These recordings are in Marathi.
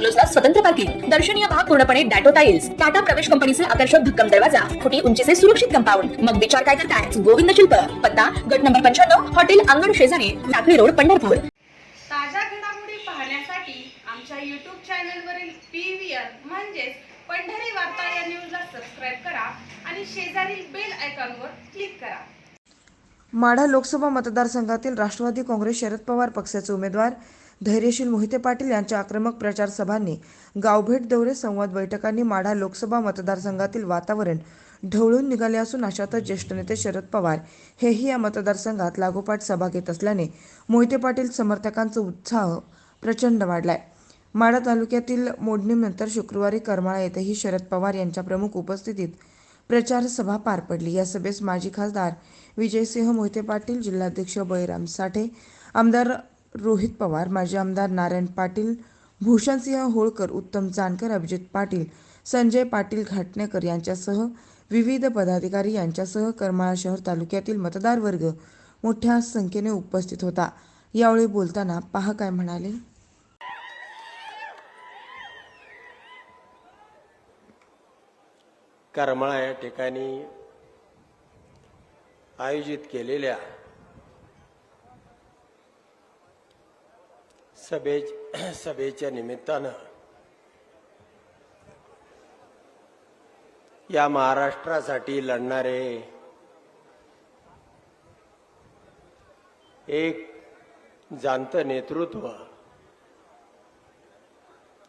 बंगलोजला स्वतंत्र पार्किंग. दर्शनीय भाग पूर्णपणे डॅटो टाइल्स टाटा प्रवेश कंपनीचे आकर्षक भक्कम दरवाजा. फुटी उंचीचे सुरक्षित कंपाऊंड. मग विचार काय करताय? गोविंद शिल्प. पत्ता गट नंबर पंच्याण्णव हॉटेल अंगण शेजारी लाकडी रोड पंढरपूर. ताज्या घडामोडी पाहण्यासाठी आमच्या यूट्यूब चॅनलवरील पी व्ही आर म्हणजेच पंढरी वार्ता या न्यूजला सबस्क्राईब करा आणि शेजारील बेल आयकॉनवर क्लिक करा. माढा लोकसभा मतदारसंघातील राष्ट्रवादी काँग्रेस शरद पवार पक्षाचे उमेदवार धैर्यशील मोहिते पाटील यांच्या आक्रमक प्रचार सभांनी गावभेट दौरे संवाद बैठकांनी माढा लोकसभा मतदारसंघातील वातावरण ढवळून निघाले असून अशातच ज्येष्ठ नेते शरद पवार हेही या मतदारसंघात लागोपाठ सभा घेत असल्याने मोहिते पाटील समर्थकांचा उत्साह प्रचंड वाढलाय. माढा तालुक्यातील मोडणीनंतर शुक्रवारी करमाळा येथेही शरद पवार यांच्या प्रमुख उपस्थितीत प्रचार सभा पार पडली. या सभेस माजी खासदार विजयसिंह मोहिते पाटील जिल्हाध्यक्ष बळीराम साठे आमदार रोहित पवार माजी आमदार नारायण पाटील भूषणसिंह होळकर उत्तम जानकर अभिजित पाटील संजय पाटील घाटणेकर यांच्यासह विविध पदाधिकारी यांच्यासह करमाळा शहर तालुक्यातील मतदार वर्ग मोठ्या संख्येने उपस्थित होता. यावेळी बोलताना पहा काय म्हणाले. करमाळा या ठिकाणी आयोजित केलेल्या सभे सभेच्या निमित्तानं या महाराष्ट्रासाठी लढणारे एक जाणत नेतृत्व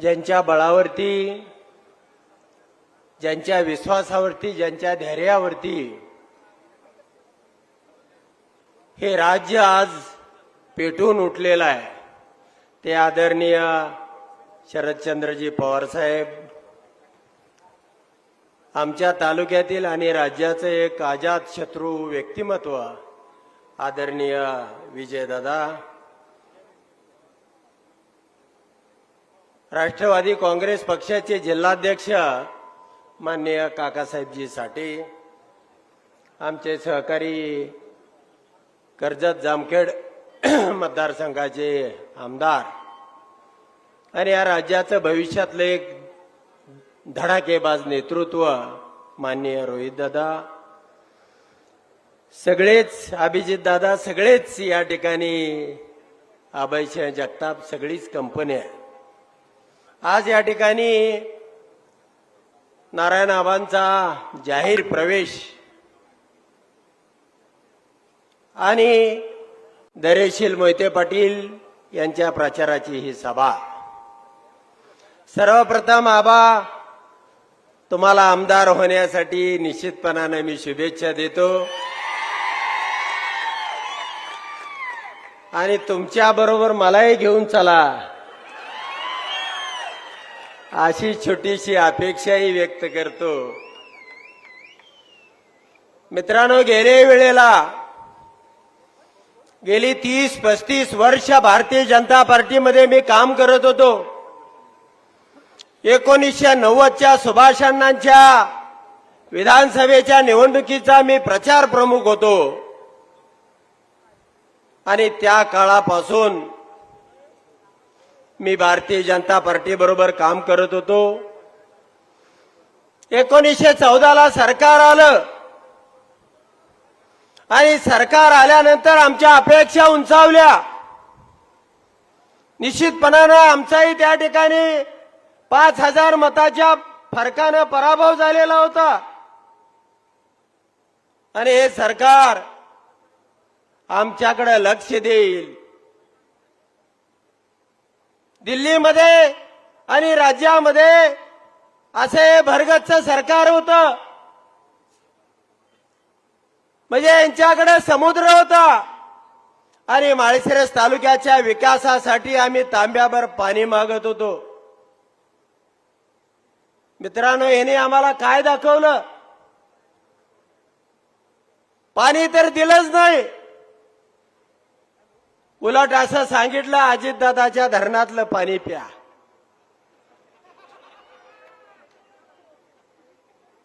ज्यांच्या बळावरती ज्यांच्या विश्वासावरती ज्यांच्या धैर्यावरती हे राज्य आज पेटून उठलेलं आहे. ते आदरणीय शरदचंद्रजी पवार साहेब आमच्या तालुक्यातील आणि राज्याचं एक आजाद शत्रू व्यक्तिमत्व आदरणीय विजयदादा राष्ट्रवादी काँग्रेस पक्षाचे जिल्हाध्यक्ष माननीय काकासाहेबजी साठे आमचे सहकारी कर्जत जामखेड मतदारसंघाचे आमदार. आणि या राज्याचं भविष्यातलं एक धडाकेबाज नेतृत्व माननीय रोहित दादा. सगळेच अभिजित दादा सगळेच या ठिकाणी अभयशय जगताप सगळीच कंपनी आहे आज या ठिकाणी नारायण आबांचा जाहीर प्रवेश आणि दरेशील मोहिते पाटील यांच्या प्रचाराची ही सभा. सर्वप्रथम आबा तुम्हाला आमदार होण्यासाठी निश्चितपणाने मी शुभेच्छा देतो. आणि तुमच्या बरोबर मलाही घेऊन चला. अशी छोटीशी अपेक्षाही व्यक्त करतो. मित्रांनो गेल्या वेळेला गेली तीस पस्तीस वर्ष भारतीय जनता पार्टीमध्ये मी काम करत होतो. एकोणीसशे नव्वदच्या सुभाष अण्णांच्या विधानसभेच्या निवडणुकीचा मी प्रचार प्रमुख होतो. आणि त्या काळापासून मी भारतीय जनता पार्टी बरोबर काम करत होतो. एकोणीसशे चौदाला सरकार आलं. आणि सरकार आल्यानंतर आमच्या अपेक्षा उंचावल्या. निश्चितपणानं आमचाही त्या ठिकाणी पाच हजार मताच्या फरकानं पराभव झालेला होता. आणि हे सरकार आमच्याकडे लक्ष देईल. दिल्लीमध्ये आणि राज्यामध्ये असे भरगतच सरकार होतं. म्हणजे यांच्याकडे समुद्र होता. आणि माळशिरस तालुक्याच्या विकासासाठी आम्ही तांब्याभर पाणी मागत होतो. मित्रांनो याने आम्हाला काय दाखवलं? पाणी तर दिलंच नाही. उलट असं सांगितलं अजितदादाच्या धरणातलं पाणी प्या.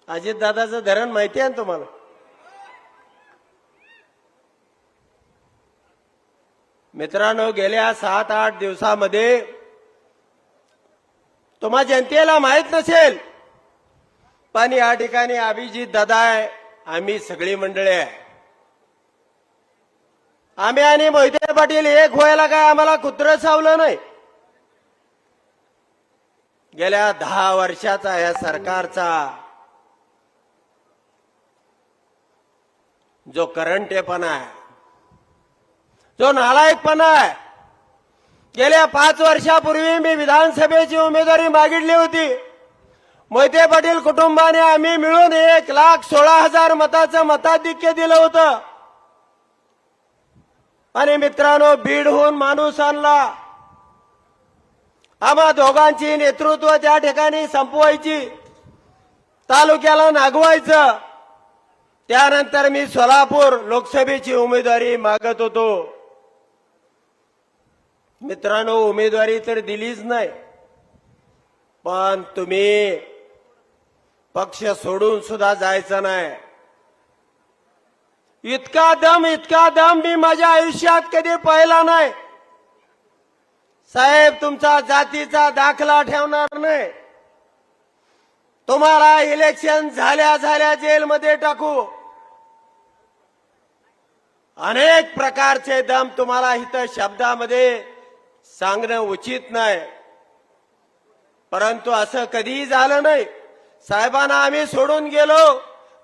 अजितदादाचं धरण माहिती आहे ना तुम्हाला? मित्रांनो गेल्या सात आठ दिवसामध्ये तुम्हा जनतेला माहीत नसेल पण या ठिकाणी अभिजित दादा आहे आम्ही सगळी मंडळी आहे. आम्ही आणि मोहिते पाटील एक व्हायला काय आम्हाला कुत्र चावलं नाही. गेल्या दहा वर्षाचा या सरकारचा जो करंटेपणा आहे जो नालायकपणा आहे. गेल्या पाच वर्षापूर्वी मी विधानसभेची उमेदवारी मागितली होती. मोहिते पाटील कुटुंबाने आम्ही मिळून एक लाख सोळा हजार मताचं मताधिक्य दिलं होतं. आणि मित्रांनो बीडहून माणूस आणला. आम्हा दोघांची नेतृत्व त्या ठिकाणी संपवायची तालुक्याला नागवायचं. त्यानंतर मी सोलापूर लोकसभेची उमेदवारी मागत होतो. मित्रांनो उमेदवारी तर दिलीच नाही. पण तुम्ही पक्ष सोडून सुद्धा जायचं नाही. इतका दम इतका दम मी माझ्या आयुष्यात कधी पाहिला नाही. साहेब तुमचा जातीचा दाखला ठेवणार नाही. तुम्हाला इलेक्शन झाल्या झाल्या जेलमध्ये टाकू. अनेक प्रकारचे दम तुम्हाला इथं शब्दामध्ये सांगणं उचित नाही. परंतु असं कधीही झालं नाही. साहेबांना आम्ही सोडून गेलो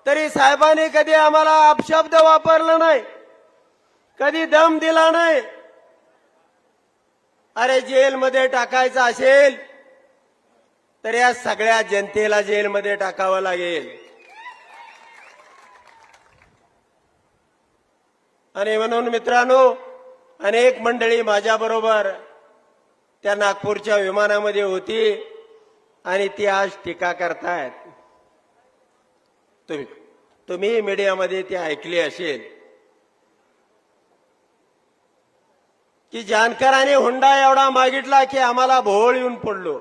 तरी साहेबांनी कधी आम्हाला अपशब्द वापरला नाही. कधी दम दिला नाही. अरे जेलमध्ये टाकायचं असेल तर या सगळ्या जनतेला जेलमध्ये टाकावं लागेल. आणि म्हणून मित्रांनो अनेक मंडळी माझ्याबरोबर त्या नागपूरच्या विमानामध्ये होती आणि ती आज टीका करतायत. तुम्ही तुम्ही मीडियामध्ये ती ऐकली असेल. की जानकरांनी हुंडा एवढा मागितला की आम्हाला भोवळ येऊन पडलो.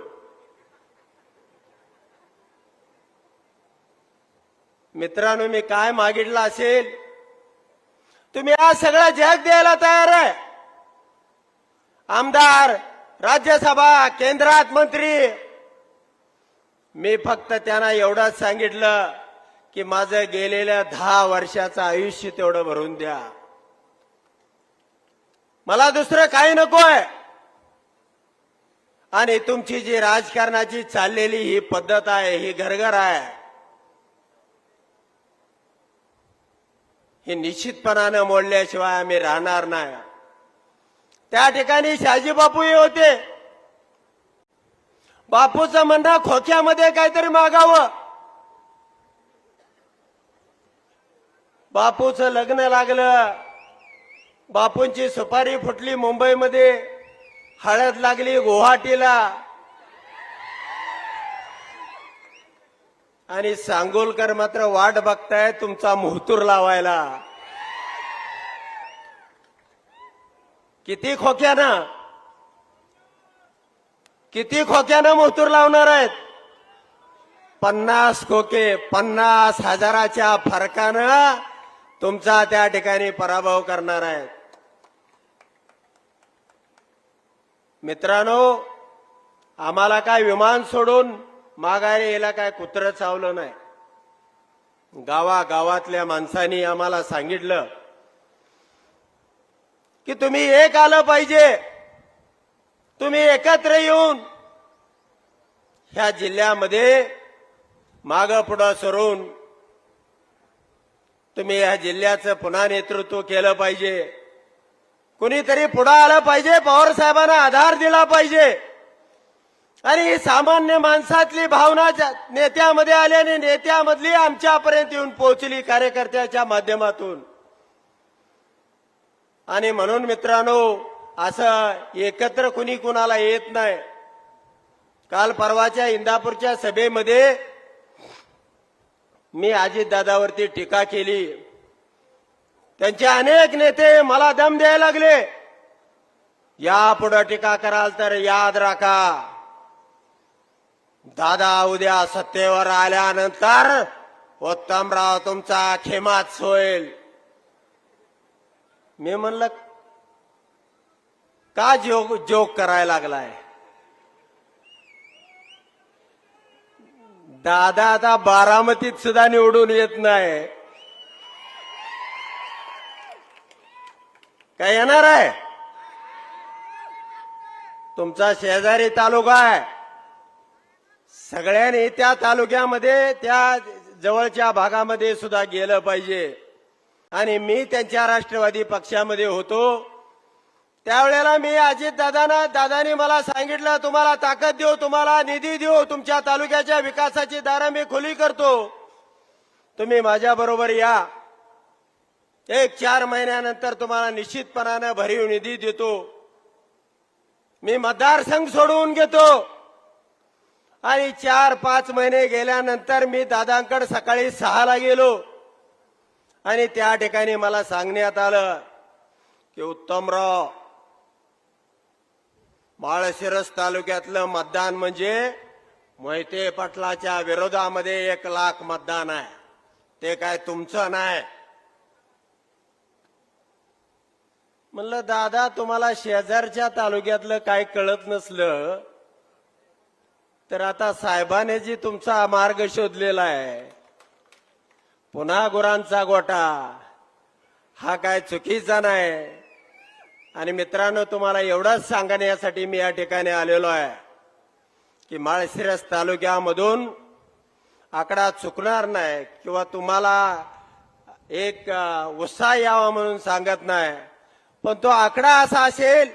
मित्रांनो मी काय मागितलं असेल? तुम्ही आज सगळं जग द्यायला तयार आहे. आमदार राज्यसभा केंद्रात मंत्री. मी फक्त त्यांना एवढंच सांगितलं की माझं गेलेल्या दहा वर्षाचं आयुष्य तेवढं भरून द्या. मला दुसरं काही नकोय. आणि तुमची जी राजकारणाची चाललेली ही पद्धत आहे ही घरघर आहे हे निश्चितपणानं मोडल्याशिवाय आम्ही राहणार नाही. त्या ठिकाणी शहाजी बापूही होते. बापूचं म्हणणं खोक्यामध्ये काहीतरी मागावं. बापूचं लग्न लागलं. बापूंची सुपारी फुटली मुंबईमध्ये. हळद लागली गुवाहाटीला. आणि सांगोलकर मात्र वाट बघताय तुमचा मुहतूर लावायला. किती खोक्यानं? किती खोक्यानं मोहतूर लावणार आहेत? पन्नास खोके पन्नास हजाराच्या फरकानं तुमचा त्या ठिकाणी पराभव करणार आहेत. मित्रांनो आम्हाला काय विमान सोडून माघारी यायला काय कुत्र चावलं नाही. गावा गावातल्या माणसांनी आम्हाला सांगितलं की तुम्ही एक आलं पाहिजे. तुम्ही एकत्र येऊन ह्या जिल्ह्यामध्ये माग पुढं सरून तुम्ही या जिल्ह्याचं पुन्हा नेतृत्व केलं पाहिजे. कुणीतरी पुढं आलं पाहिजे पवार साहेबांना आधार दिला पाहिजे. आणि ही सामान्य माणसातली भावना ज्या- नेत्यामध्ये आली आणि नेत्यामधली आमच्यापर्यंत येऊन पोहोचली कार्यकर्त्याच्या माध्यमातून. आणि म्हणून मित्रांनो असं एकत्र कुणी कुणाला येत नाही. काल परवाच्या इंदापूरच्या सभेमध्ये मी अजितदादावरती टीका केली. त्यांचे अनेक नेते मला दम द्यायला लागले. यापुढे टीका कराल तर याद राखा. दादा उद्या सत्तेवर आल्यानंतर उत्तमराव तुमचा खेमाच होईल मी म्हणलं का जोग जोग करायला लागलाय? दादा आता बारामतीत सुद्धा निवडून येत नाही. काय येणार आहे? तुमचा शेजारी तालुका आहे. सगळ्यांनी त्या तालुक्यामध्ये त्या जवळच्या भागामध्ये सुद्धा गेलं पाहिजे. आणि मी त्यांच्या राष्ट्रवादी पक्षामध्ये होतो. त्यावेळेला मी अजित दादांना दादानी मला सांगितलं तुम्हाला ताकद देऊ तुम्हाला निधी देऊ तुमच्या तालुक्याच्या विकासाची दारं मी खुली करतो. तुम्ही माझ्या बरोबर या. एक चार महिन्यानंतर तुम्हाला निश्चितपणानं भरीव निधी देतो. मी मतदारसंघ सोडवून घेतो. आणि चार पाच महिने गेल्यानंतर मी दादांकडे सकाळी सहाला गेलो. आणि त्या ठिकाणी मला सांगण्यात आलं की उत्तमराव माळशिरस तालुक्यातलं मतदान म्हणजे मोहिते पाटलाच्या विरोधामध्ये एक लाख मतदान आहे. ते काय तुमचं नाही. म्हणलं दादा तुम्हाला शेजारच्या तालुक्यातलं काय कळत नसलं तर आता साहेबाने जी तुमचा मार्ग शोधलेला आहे पुन्हा गुरांचा गोटा हा काय चुकीचा नाही. आणि मित्रांनो तुम्हाला एवढंच सांगण्यासाठी मी या ठिकाणी आलेलो आहे की माळशिरस तालुक्यामधून आकडा चुकणार नाही किंवा तुम्हाला एक उत्साह यावा म्हणून सांगत नाही. पण तो आकडा असा असेल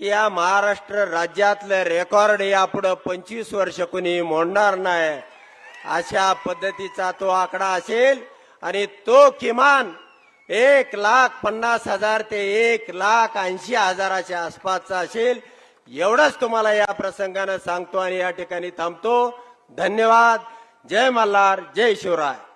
की या महाराष्ट्र राज्यातलं रेकॉर्ड यापुढं पंचवीस वर्ष कुणी मोडणार नाही. अशा पद्धतीचा तो आकडा असेल आणि तो किमान एक लाख पन्नास हजार ते एक लाख ऐंशी हजाराच्या आसपासचा असेल. एवढंच तुम्हाला या प्रसंगानं सांगतो आणि या ठिकाणी थांबतो. धन्यवाद. जय मल्हार. जय शिवराय.